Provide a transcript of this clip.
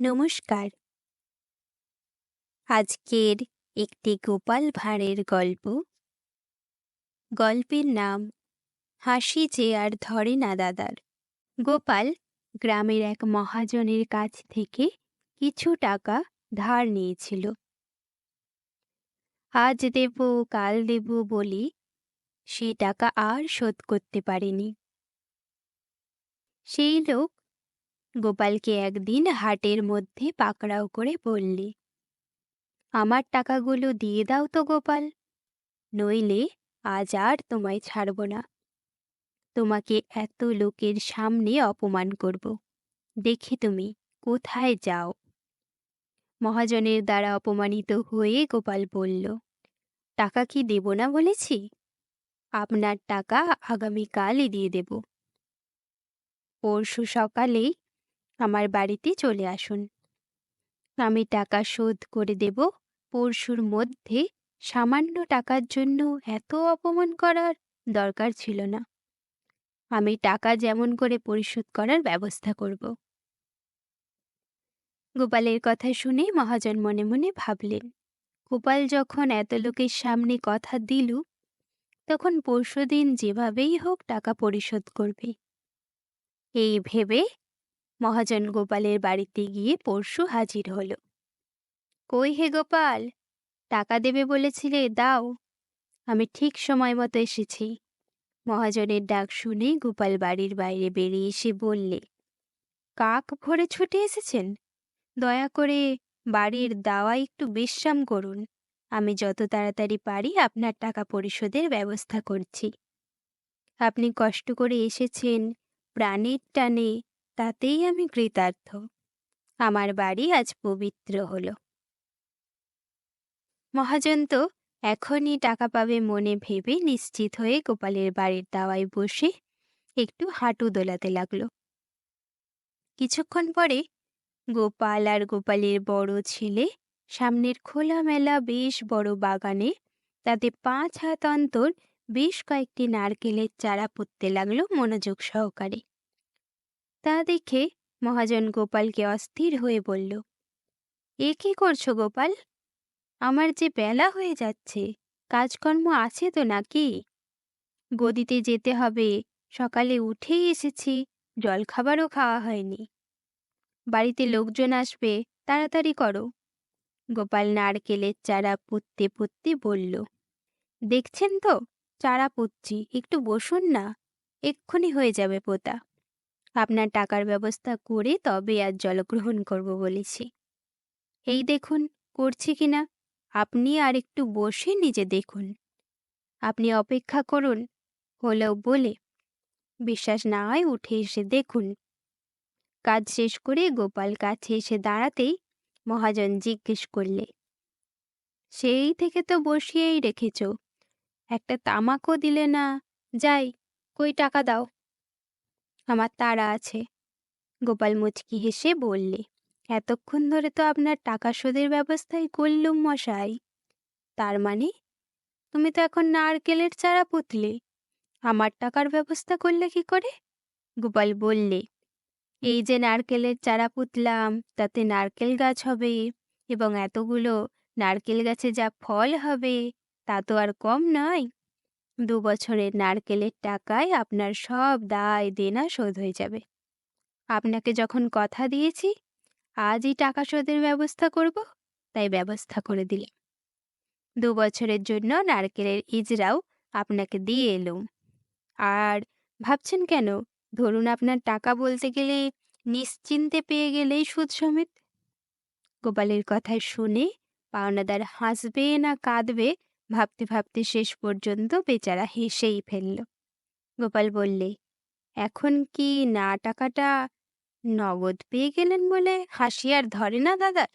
নমস্কার। আজকের একটি গোপাল ভাঁড়ের গল্প। গল্পের নাম, হাসি যে আর ধরে না দাদার। গোপাল গ্রামের এক মহাজনের কাছ থেকে কিছু টাকা ধার নিয়েছিল। আজ দেব, কাল দেব বলি সে টাকা আর শোধ করতে পারেনি। সেই লোক গোপালকে একদিন হাটের মধ্যে পাকড়াও করে বললে, আমার টাকাগুলো দিয়ে দাও তো গোপাল, নইলে আজ আর তোমায় ছাড়ব না। তোমাকে এত লোকের সামনে অপমান করব। দেখি তুমি কোথায় যাও? মহাজনের দ্বারা অপমানিত হয়ে গোপাল বলল, টাকা কি দেব না বলেছি? আপনার টাকা আগামীকালই দিয়ে দেব। পরশু সকালেই আমার বাড়িতে চলে আসুন। আমি টাকা শোধ করে দেব। পরশুর মধ্যে সামান্য টাকার জন্য এত অপমান করার দরকার ছিল না। আমি টাকা যেমন করে পরিশোধ করার ব্যবস্থা করব। গোপালের কথা শুনে মহাজন মনে মনে ভাবলেন, গোপাল যখন এত লোকের সামনে কথা দিল, তখন পরশুদিন যেভাবেই হোক টাকা পরিশোধ করবে। এই ভেবে মহাজন গোপালের বাড়িতে গিয়ে পরশু হাজির হল। কই হে গোপাল? টাকা দেবে বলেছিলে, দাও। আমি ঠিক সময় মতো এসেছি। মহাজনের ডাক শুনে গোপাল বাড়ির বাইরে বেরিয়ে এসে বললে, কাক ভরে ছুটে এসেছেন? দয়া করে বাড়ির দাওয়া একটু বিশ্রাম করুন। আমি যত তাড়াতাড়ি পারি আপনার টাকা পরিশোধের ব্যবস্থা করছি। আপনি কষ্ট করে এসেছেন, প্রাণের টানে তাতেই আমি কৃতার্থ। আমার বাড়ি আজ পবিত্র হল। মহাজন তো এখনই টাকা পাবে মনে ভেবে নিশ্চিত হয়ে গোপালের বাড়ির দাওয়ায় বসে একটু হাঁটু দোলাতে লাগল। কিছুক্ষণ পরে গোপাল আর গোপালের বড় ছেলে সামনের খোলামেলা বেশ বড় বাগানে তাতে পাঁচ হাত অন্তর বেশ কয়েকটি নারকেলের চারা পুঁততে লাগল মনোযোগ সহকারে। তা দেখে মহাজন গোপালকে অস্থির হয়ে বলল, এ কি করছ গোপাল? আমার যে বেলা হয়ে যাচ্ছে, কাজকর্ম আছে তো নাকি? গদিতে যেতে হবে, সকালে উঠেই এসেছি, জলখাবারও খাওয়া হয়নি। বাড়িতে লোকজন আসবে, তাড়াতাড়ি করো। গোপাল নারকেলের চারা পুঁততে পুঁততে বলল, দেখছেন তো, চারা পুঁতছি, একটু বসুন না, এক্ষুনি হয়ে যাবে পোতা। আপনার টাকার ব্যবস্থা করে তবে আর জলগ্রহণ করব বলেছি। এই দেখুন, করছি কিনা আপনি আর একটু বসে নিজে দেখুন। আপনি অপেক্ষা করুন হলেও বলে। বিশ্বাস না হয় উঠে এসে দেখুন। কাজ শেষ করে গোপাল কাছে এসে দাঁড়াতেই মহাজন জিজ্ঞেস করলে, সেই থেকে তো বসিয়েই রেখেছ। একটা তামাকও দিলে না? যাই, কই টাকা দাও। আমার তাড়া আছে। গোপাল মুচকি হেসে বললে, এতক্ষণ ধরে তো আপনার টাকা শোধের ব্যবস্থাই করলুম মশাই। তার মানে? তুমি তো এখন নারকেলের চারা পুতলে। আমার টাকার ব্যবস্থা করলে কি করে? গোপাল বললে, এই যে নারকেলের চারা পুতলাম, তাতে নারকেল গাছ হবে এবং এতগুলো নারকেল গাছে যা ফল হবে, তা তো আর কম নয়। দু বছরের নারকেলের টাকায় আপনার সব দায়, দেনা শোধ হয়ে যাবে। আপনাকে যখন কথা দিয়েছি, আজই টাকা শোধের ব্যবস্থা করব, তাই ব্যবস্থা করে দিলাম। দু বছরের জন্য নারকেলের ইজরাও আপনাকে দিয়ে এলুম আর ভাবছেন কেন? ধরুন আপনার টাকা বলতে গেলে নিশ্চিন্তে পেয়ে গেলেই সুদ সমেত। গোপালের কথা শুনে পাওনাদার হাসবে না কাঁদবে ভাবতে ভাবতে শেষ পর্যন্ত বেচারা হেসেই ফেলল। গোপাল বললে, এখন কি না টাকাটা নগদ পেয়ে গেলেন বলে হাসি আর ধরে না দাদার?